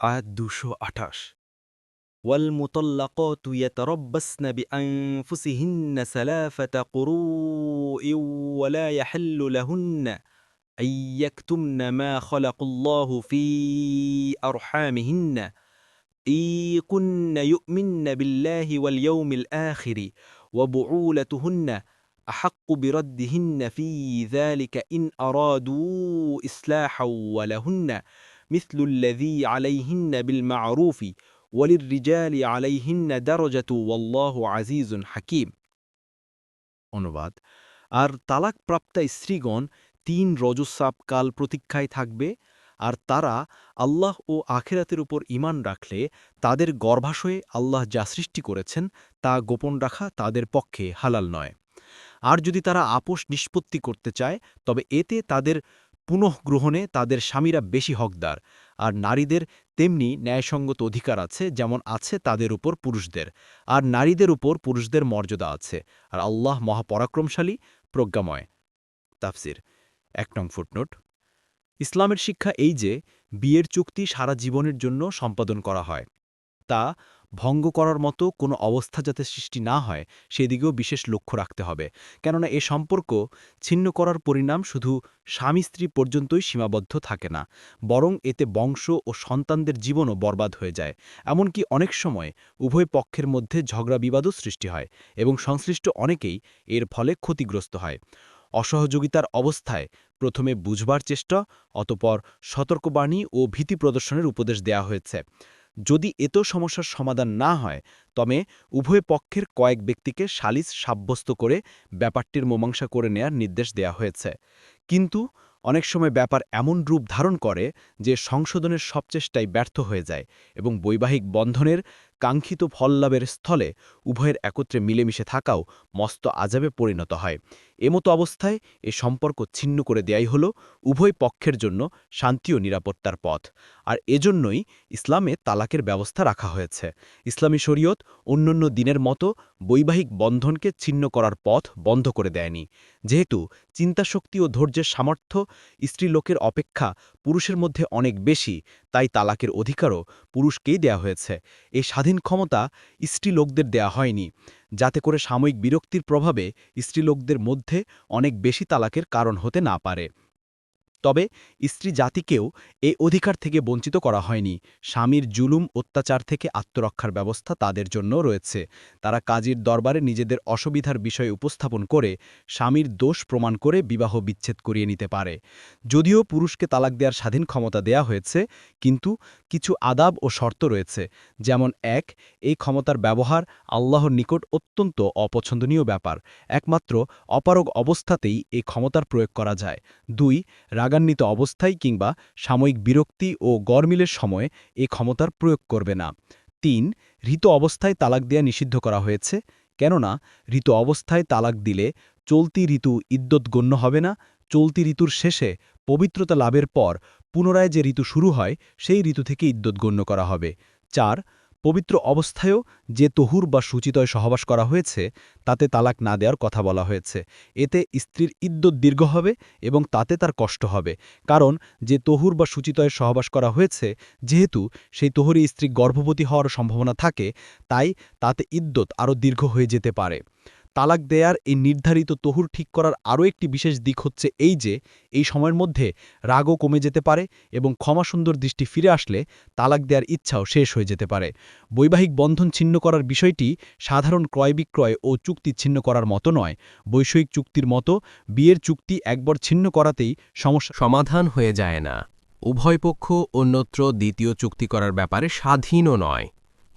আয়াত দুশো আঠাশ والمطلقات يتربصن بأنفسهن ثلاثة قروء ولا يحل لهن أن يكتمن ما خلق الله في أرحامهن إن كن يؤمن بالله واليوم الآخر وبعولتهن أحق بردهن في ذلك إن أرادوا إصلاحا ولهن مثل الذي عليهن بالمعروف ওয়ালির عليهن درجة والله عزيز حكيم। অনুবাদ। আর তালাকপ্রাপ্তা স্ত্রীগণ তিন রজস্রাব কাল প্রতীক্ষায় থাকবে, আর তারা আল্লাহ ও আখেরাতের উপর ইমান রাখলে তাদের গর্ভাশয়ে আল্লাহ যা সৃষ্টি করেছেন তা গোপন রাখা তাদের পক্ষে হালাল নয়। আর যদি তারা আপোষ নিষ্পত্তি করতে চায়, তবে এতে তাদের পুনঃগ্রহণে তাদের স্বামীরা বেশি হকদার, আর নারীদের তেমনি ন্যায়সঙ্গত অধিকার আছে যেমন আছে তাদের উপর পুরুষদের, আর নারীদের উপর পুরুষদের মর্যাদা আছে, আর আল্লাহ মহাপরাক্রমশালী, প্রজ্ঞাময়। তাফসির, এক নং ফুটনোট। ইসলামের শিক্ষা এই যে, বিয়ের চুক্তি সারা জীবনের জন্য সম্পাদন করা হয়। তা ভঙ্গ করার মতো কোনো অবস্থা যাতে সৃষ্টি না হয়, সেদিকেও বিশেষ লক্ষ্য রাখতে হবে। কেননা এ সম্পর্ক ছিন্ন করার পরিণাম শুধু স্বামী স্ত্রী পর্যন্তই সীমাবদ্ধ থাকে না, বরং এতে বংশ ও সন্তানদের জীবনও বরবাদ হয়ে যায়। এমনকি অনেক সময় উভয় পক্ষের মধ্যে ঝগড়া বিবাদও সৃষ্টি হয় এবং সংশ্লিষ্ট অনেকেই এর ফলে ক্ষতিগ্রস্ত হয়। অসহযোগিতার অবস্থায় প্রথমে বুঝবার চেষ্টা, অতপর সতর্কবাণী ও ভীতি প্রদর্শনের উপদেশ দেয়া হয়েছে। যদি এত সমস্যার সমাধান না হয়, তবে উভয় পক্ষের কয়েক ব্যক্তিকে সালিস সাব্যস্ত করে ব্যাপারটির মোমাংসা করে নেয়ার নির্দেশ দেয়া হয়েছে। কিন্তু অনেক সময় ব্যাপার এমন রূপ ধারণ করে যে সংশোধনের সব চেষ্টাই ব্যর্থ হয়ে যায় এবং বৈবাহিক বন্ধনের কাঙ্ক্ষিত ফললাভের স্থলে উভয়ের একত্রে মিলেমিশে থাকাও মস্ত আজাবে পরিণত হয়। এমতো অবস্থায় এ সম্পর্ক ছিন্ন করে দেয়াই হল উভয় পক্ষের জন্য শান্তি ও নিরাপত্তার পথ। আর এজন্যই ইসলামে তালাকের ব্যবস্থা রাখা হয়েছে। ইসলামী শরীয়ত অন্যান্য দিনের মতো বৈবাহিক বন্ধনকে ছিন্ন করার পথ বন্ধ করে দেয়নি। যেহেতু চিন্তাশক্তি ও ধৈর্যের সামর্থ্য স্ত্রীলোকের অপেক্ষা পুরুষের মধ্যে অনেক বেশি তাই তালাকের অধিকারও পুরুষকেই দেয়া হয়েছে। এই স্বাধীন ক্ষমতা স্ত্রীলোকদের দেয়া হয়নি, যাতে করে সাময়িক বিরক্তির প্রভাবে স্ত্রীলোকদের মধ্যে অনেক বেশি তালাকের কারণ হতে না পারে। তবে স্ত্রী জাতিকেও এ অধিকার থেকে বঞ্চিত করা হয়নি। স্বামীর জুলুম, অত্যাচার থেকে আত্মরক্ষার ব্যবস্থা তাদের জন্য রয়েছে। তারা কাজীর দরবারে নিজেদের অসুবিধার বিষয় উপস্থাপন করে স্বামীর দোষ প্রমাণ করে বিবাহ বিচ্ছেদ করিয়ে নিতে পারে। যদিও পুরুষকে তালাক দেওয়ার স্বাধীন ক্ষমতা দেয়া হয়েছে, কিন্তু কিছু আদাব ও শর্ত রয়েছে। যেমন এক, এই ক্ষমতার ব্যবহার আল্লাহর নিকট অত্যন্ত অপছন্দনীয় ব্যাপার। একমাত্র অপারগ অবস্থাতেই এই ক্ষমতার প্রয়োগ করা যায়। দুই রাগান্বিত অবস্থায় কিংবা সাময়িক বিরক্তি ও গরমিলের সময় এ ক্ষমতার প্রয়োগ করবে না। তিন, ঋত অবস্থায় তালাক দেয়া নিষিদ্ধ করা হয়েছে, কেননা ঋত অবস্থায় তালাক দিলে চলতি ঋতু ইদ্যৎ গণ্য হবে না, চলতি ঋতুর শেষে পবিত্রতা লাভের পর পুনরায় যে ঋতু শুরু হয়, সেই ঋতু থেকে ইদ্যৎ গণ্য করা হবে। চার পবিত্র অবস্থায়ও যে তহুর বা সূচিতয় সহবাস করা হয়েছে, তাতে তালাক না দেওয়ার কথা বলা হয়েছে। এতে স্ত্রীর ইদ্যৎ দীর্ঘ হবে এবং তাতে তার কষ্ট হবে। কারণ যে তহুর বা সূচিতয় সহবাস করা হয়েছে, যেহেতু সেই তহুরি স্ত্রী গর্ভবতী হওয়ার সম্ভাবনা থাকে, তাই তাতে ইদ্যত আরও দীর্ঘ হয়ে যেতে পারে। তালাক দেয়ার এই নির্ধারিত তহুর ঠিক করার আরও একটি বিশেষ দিক হচ্ছে এই যে, এই সময়ের মধ্যে রাগও কমে যেতে পারে এবং ক্ষমাসুন্দর দৃষ্টি ফিরে আসলে তালাক দেওয়ার ইচ্ছাও শেষ হয়ে যেতে পারে। বৈবাহিক বন্ধন ছিন্ন করার বিষয়টি সাধারণ ক্রয় বিক্রয় ও চুক্তি ছিন্ন করার মতো নয়। বৈষয়িক চুক্তির মতো বিয়ের চুক্তি একবার ছিন্ন করাতেই সমস্যা সমাধান হয়ে যায় না। উভয় পক্ষ অন্যত্র দ্বিতীয় চুক্তি করার ব্যাপারে স্বাধীনও নয়।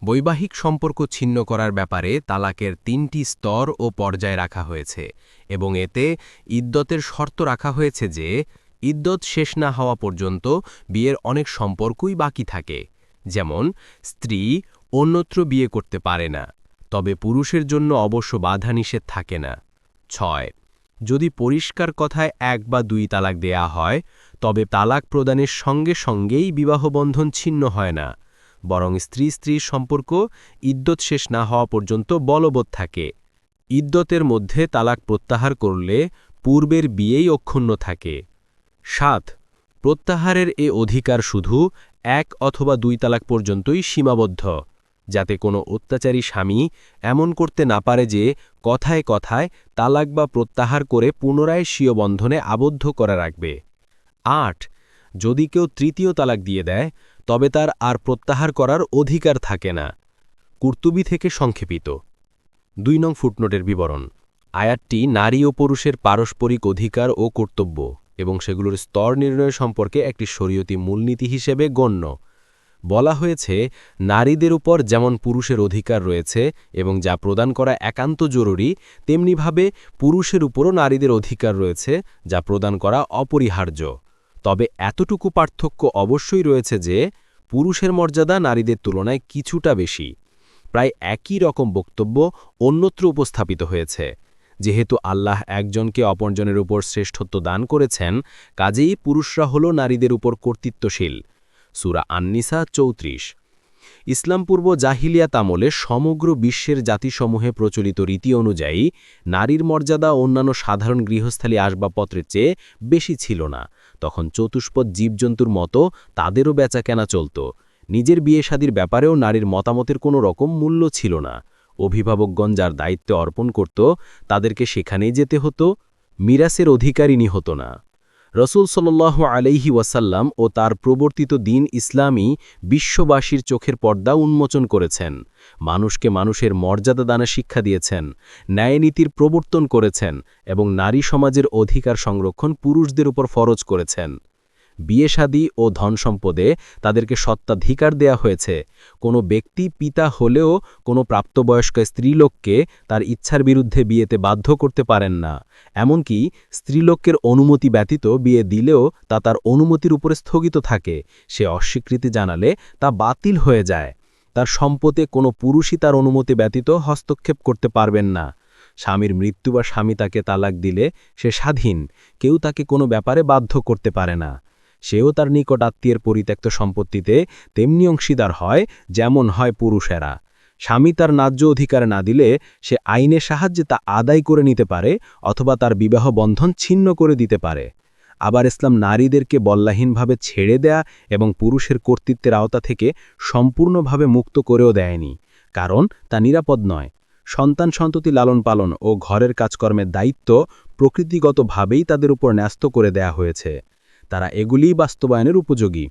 বৈবাহিক সম্পর্ক ছিন্ন করার ব্যাপারে তালাকের তিনটি স্তর ও পর্যায় রাখা হয়েছে এবং এতে ইদ্যতের শর্ত রাখা হয়েছে যে, ইদ্যত শেষ না হওয়া পর্যন্ত বিয়ের অনেক সম্পর্কই বাকি থাকে। যেমন, স্ত্রী অন্যত্র বিয়ে করতে পারে না, তবে পুরুষের জন্য অবশ্য বাধা নিষেধ থাকে না। ছয়, যদি পরিষ্কার কথায় এক বা দুই তালাক দেয়া হয়, তবে তালাক প্রদানের সঙ্গে সঙ্গেই বিবাহবন্ধন ছিন্ন হয় না। বরং স্ত্রী স্ত্রীর সম্পর্ক ইদ্যত শেষ না হওয়া পর্যন্ত বলবৎ থাকে। ইদ্যতের মধ্যে তালাক প্রত্যাহার করলে পূর্বের বিয়েই অক্ষুণ্ণ থাকে। সাত, প্রত্যাহারের এ অধিকার শুধু এক অথবা দুই তালাক পর্যন্তই সীমাবদ্ধ, যাতে কোনো অত্যাচারী স্বামী এমন করতে না পারে যে কথায় কথায় তালাক বা প্রত্যাহার করে পুনরায় স্বীয় বন্ধনে আবদ্ধ করা রাখবে। আট যদি কেউ তৃতীয় তালাক দিয়ে দেয়, তবে তার আর প্রত্যাহার করার অধিকার থাকে না। কুর্তুবি থেকে সংক্ষেপিত। দুই নং ফুটনোটের বিবরণ। আয়াতটি নারী ও পুরুষের পারস্পরিক অধিকার ও কর্তব্য এবং সেগুলোর স্তর নির্ণয় সম্পর্কে একটি শরীয়তি মূলনীতি হিসেবে গণ্য। বলা হয়েছে, নারীদের উপর যেমন পুরুষের অধিকার রয়েছে এবং যা প্রদান করা একান্ত জরুরি, তেমনিভাবে পুরুষের উপরও নারীদের অধিকার রয়েছে, যা প্রদান করা অপরিহার্য। তবে এতটুকু পার্থক্য অবশ্যই রয়েছে যে, পুরুষের মর্যাদা নারীদের তুলনায় কিছুটা বেশি। প্রায় একই রকম বক্তব্য অন্যত্র উপস্থাপিত হয়েছে। যেহেতু আল্লাহ একজনকে অপরজনের উপর শ্রেষ্ঠত্ব দান করেছেন, কাজেই পুরুষরা হল নারীদের উপর কর্তৃত্বশীল। সুরা আন্নিসা চৌত্রিশ। ইসলামপূর্ব জাহিলিয়াত আমলে সমগ্র বিশ্বের জাতিসমূহে প্রচলিত রীতি অনুযায়ী, নারীর মর্যাদা অন্যান্য সাধারণ গৃহস্থালী আসবাবপত্রের চেয়ে বেশি ছিল না। তখন চতুষ্পদ জীবজন্তুর মতো তাদেরও বেচা কেনা চলত। নিজের বিয়ে শাদির ব্যাপারেও নারীর মতামতের কোনো রকম মূল্য ছিল না। অভিভাবকগণ যার দায়িত্ব অর্পণ করত, তাদেরকে সেখানেই যেতে হতো। মিরাসের অধিকারিণী হতো না। রসুল সাল্লাহ আলাইহি ওয়াসাল্লাম ও তার প্রবর্তিত দিন ইসলামী বিশ্ববাসীর চোখের পর্দা উন্মোচন করেছেন। মানুষকে মানুষের মর্যাদা দানা শিক্ষা দিয়েছেন, ন্যায়নীতির প্রবর্তন করেছেন এবং নারী সমাজের অধিকার সংরক্ষণ পুরুষদের উপর ফরজ করেছেন। বিয়েশাদি ও ধনসম্পদে তাদেরকে সত্ত্বাধিকার দেয়া হয়েছে। কোনো ব্যক্তি পিতা হলেও কোনো প্রাপ্তবয়স্ক স্ত্রীলোককে তার ইচ্ছার বিরুদ্ধে বিয়েতে বাধ্য করতে পারেন না। এমনকি স্ত্রীলোকের অনুমতি ব্যতীত বিয়ে দিলেও তা তার অনুমতির উপরে স্থগিত থাকে। সে অস্বীকৃতি জানালে তা বাতিল হয়ে যায়। তার সম্পদে কোনো পুরুষই তার অনুমতি ব্যতীত হস্তক্ষেপ করতে পারবেন না। স্বামীর মৃত্যু বা স্বামী তাকে তালাক দিলে সে স্বাধীন। কেউ তাকে কোনো ব্যাপারে বাধ্য করতে পারে না। সেও তার নিকট আত্মীয়ের পরিত্যক্ত সম্পত্তিতে তেমনি অংশীদার হয়, যেমন হয় পুরুষেরা। স্বামী তার ন্যায্য অধিকার না দিলে সে আইনের সাহায্যে তা আদায় করে নিতে পারে অথবা তার বিবাহ বন্ধন ছিন্ন করে দিতে পারে। আবার ইসলাম নারীদেরকে বল্লাহীনভাবে ছেড়ে দেয়া এবং পুরুষের কর্তৃত্বের আওতা থেকে সম্পূর্ণভাবে মুক্ত করেও দেয়নি, কারণ তা নিরাপদ নয়। সন্তান সন্ততি লালন পালন ও ঘরের কাজকর্মের দায়িত্ব প্রকৃতিগতভাবেই তাদের উপর ন্যস্ত করে দেয়া হয়েছে। তারা এগুলিই বাস্তবায়নের উপযোগী।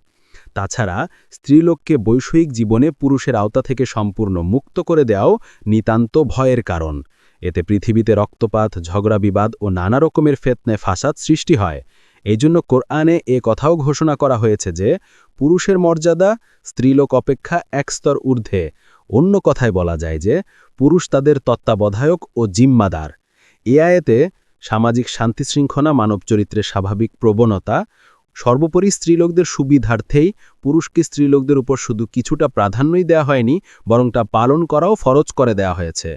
তাছাড়া স্ত্রীলোককে বৈষয়িক জীবনে পুরুষের আওতা থেকে সম্পূর্ণ মুক্ত করে দেওয়াও নিতান্ত ভয়ের কারণ। এতে পৃথিবীতে রক্তপাত, ঝগড়া বিবাদ ও নানা রকমের ফেতনে ফাসাদ সৃষ্টি হয়। এই জন্য কোরআনে এ কথাও ঘোষণা করা হয়েছে যে, পুরুষের মর্যাদা, স্ত্রীলোক অপেক্ষা এক স্তর ঊর্ধ্বে। অন্য কথায় বলা যায় যে, পুরুষ তাদের তত্ত্বাবধায়ক ও জিম্মাদার। এ আয়েতে সামাজিক শান্তিশৃঙ্খলা মানব চরিত্রের স্বাভাবিক প্রবণতা সর্বোপরি স্ত্রীলোকদের সুবিধার্থেই পুরুষকে স্ত্রীলোকদের উপর শুধু কিছুটা প্রাধান্যই দেয়া হয়নি, বরং তা পালন করাও ফরজ করে দেয়া হয়েছে।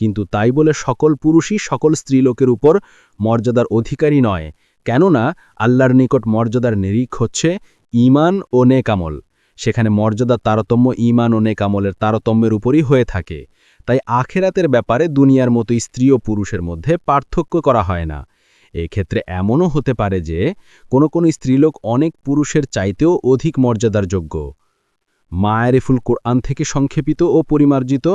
কিন্তু তাই বলে সকল পুরুষই সকল স্ত্রীলোকের উপর মর্যাদার অধিকারী নয়। কেননা আল্লাহর নিকট মর্যাদার নিরিখ হচ্ছে ইমান ও নেকামল। সেখানে মর্যাদার তারতম্য ইমান ও নেকামলের তারতম্যের উপরই হয়ে থাকে। তাই আখেরাতের ব্যাপারে দুনিয়ার মতো স্ত্রী ও পুরুষের মধ্যে পার্থক্য করা হয় না। এক্ষেত্রে এমনও হতে পারে যে কোনো কোনো স্ত্রীলোক অনেক পুরুষের চাইতেও অধিক মর্যাদার যোগ্য। মায়ের ফুল কোরআন থেকে সংক্ষেপিত ও পরিমার্জিত।